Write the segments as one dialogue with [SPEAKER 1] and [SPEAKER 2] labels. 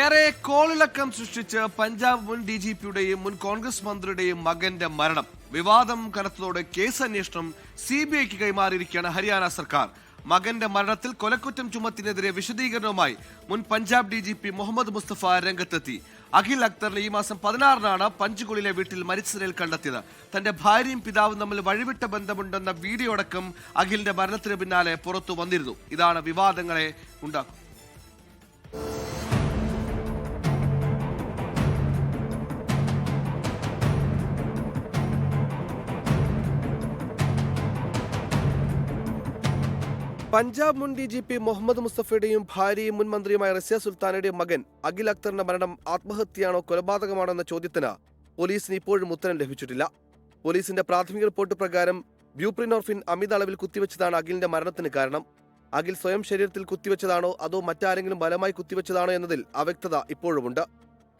[SPEAKER 1] ഏറെ കോളിളക്കം സൃഷ്ടിച്ച് പഞ്ചാബ് മുൻ ഡി ജി പിയുടെയും മുൻ കോൺഗ്രസ് മന്ത്രിയുടെയും മകന്റെ മരണം. വിവാദം കനത്തതോടെ കേസ് അന്വേഷണം സി ബി ഐക്ക് കൈമാറിയിരിക്കുകയാണ് ഹരിയാന സർക്കാർ. മകന്റെ മരണത്തിൽ കൊലക്കുറ്റം ചുമത്തിനെതിരെ വിശദീകരണവുമായി മുൻ Punjab D G P Muhammad Mustafa രംഗത്തെത്തി. അഖിൽ അക്തറിനെ ഈ മാസം പതിനാറിനാണ് പഞ്ചുകുളിലെ വീട്ടിൽ മരിച്ച നിലയിൽ കണ്ടെത്തിയത്. തന്റെ ഭാര്യയും പിതാവും തമ്മിൽ വഴിവിട്ട ബന്ധമുണ്ടെന്ന വീഡിയോ അടക്കം അഖിലിന്റെ മരണത്തിന് പിന്നാലെ പുറത്തു വന്നിരുന്നു. ഇതാണ് വിവാദങ്ങളെ ഉണ്ടാക്കുന്നത്. പഞ്ചാബ് മുൻ ഡി ജി പി മുഹമ്മദ് മുസ്തഫയുടെയും ഭാര്യയും മുൻ മന്ത്രിയുമായ റസിയ സുൽത്താനയുടെയും മകൻ അഖിൽ അക്തറിന്റെ മരണം ആത്മഹത്യയാണോ കൊലപാതകമാണോ എന്ന ചോദ്യത്തിന് പോലീസിന് ഇപ്പോഴും ഉത്തരം ലഭിച്ചിട്ടില്ല. പോലീസിന്റെ പ്രാഥമിക റിപ്പോർട്ട് പ്രകാരം ബ്യൂപ്രിനോർഫിൻ അമിത അളവിൽ കുത്തിവെച്ചതാണ് അഖിലിന്റെ മരണത്തിന് കാരണം. അഖിൽ സ്വയം ശരീരത്തിൽ കുത്തിവെച്ചതാണോ അതോ മറ്റാരെങ്കിലും ബലമായി കുത്തിവെച്ചതാണോ എന്നതിൽ അവ്യക്തത ഇപ്പോഴുമുണ്ട്.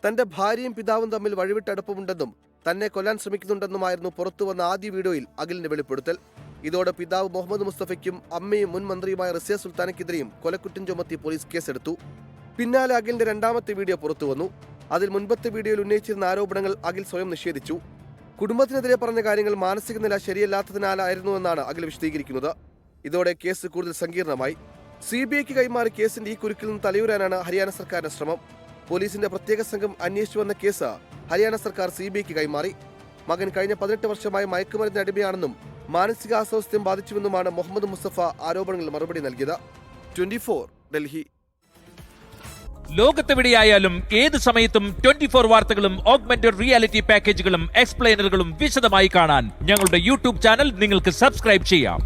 [SPEAKER 1] തന്റെ ഭാര്യയും പിതാവും തമ്മിൽ വഴിവിട്ടടുപ്പമുണ്ടെന്നും തന്നെ കൊല്ലാൻ ശ്രമിക്കുന്നുണ്ടെന്നുമായിരുന്നു പുറത്തുവന്ന ആദ്യ വീഡിയോയിൽ അഖിലിന്റെ വെളിപ്പെടുത്തൽ. ഇതോടെ പിതാവ് മുഹമ്മദ് മുസ്തഫയ്ക്കും അമ്മയും മുൻ മന്ത്രിയുമായ റസിയ സുൽത്താനയ്ക്കെതിരെയും കൊലക്കുറ്റം ചുമത്തി പോലീസ് കേസെടുത്തു. പിന്നാലെ അഖിലിന്റെ രണ്ടാമത്തെ വീഡിയോ പുറത്തു വന്നു. അതിൽ മുൻപത്തെ വീഡിയോയിൽ ഉന്നയിച്ചിരുന്ന ആരോപണങ്ങൾ അഖിൽ സ്വയം നിഷേധിച്ചു. കുടുംബത്തിനെതിരെ പറഞ്ഞ കാര്യങ്ങൾ മാനസിക നില ശരിയല്ലാത്തതിനാലായിരുന്നുവെന്നാണ് അഖിൽ വിശദീകരിക്കുന്നത്. ഇതോടെ കേസ് കൂടുതൽ സങ്കീർണമായി. സി ബി ഐക്ക് കൈമാറി കേസിന്റെ ഈ കുരുക്കിൽ നിന്ന് തലയൂരാനാണ് ഹരിയാന സർക്കാരിന്റെ ശ്രമം. പോലീസിന്റെ പ്രത്യേക സംഘം അന്വേഷിച്ചു വന്ന കേസ് ഹരിയാന സർക്കാർ സി ബി ഐക്ക് കൈമാറി. മകൻ കഴിഞ്ഞ പതിനെട്ട് വർഷമായി മയക്കുമരുന്ന് അടിമയാണെന്നും മാനസിക അസ്വാസ്ഥ്യം ബാധിച്ചുവെന്നുമാണ് മുഹമ്മദ് മുസ്തഫ ആരോപണങ്ങൾ മറുപടി നൽകിയത്. ട്വന്റി ഡൽഹി.
[SPEAKER 2] ലോകത്തെവിടെയായാലും ഏത് സമയത്തും ട്വന്റി ഫോർ വാർത്തകളും ഓഗ്മെന്റഡ് റിയാലിറ്റി പാക്കേജുകളും എക്സ്പ്ലെയിനറുകളും വിശദമായി കാണാൻ ഞങ്ങളുടെ യൂട്യൂബ് ചാനൽ നിങ്ങൾക്ക് സബ്സ്ക്രൈബ് ചെയ്യാം.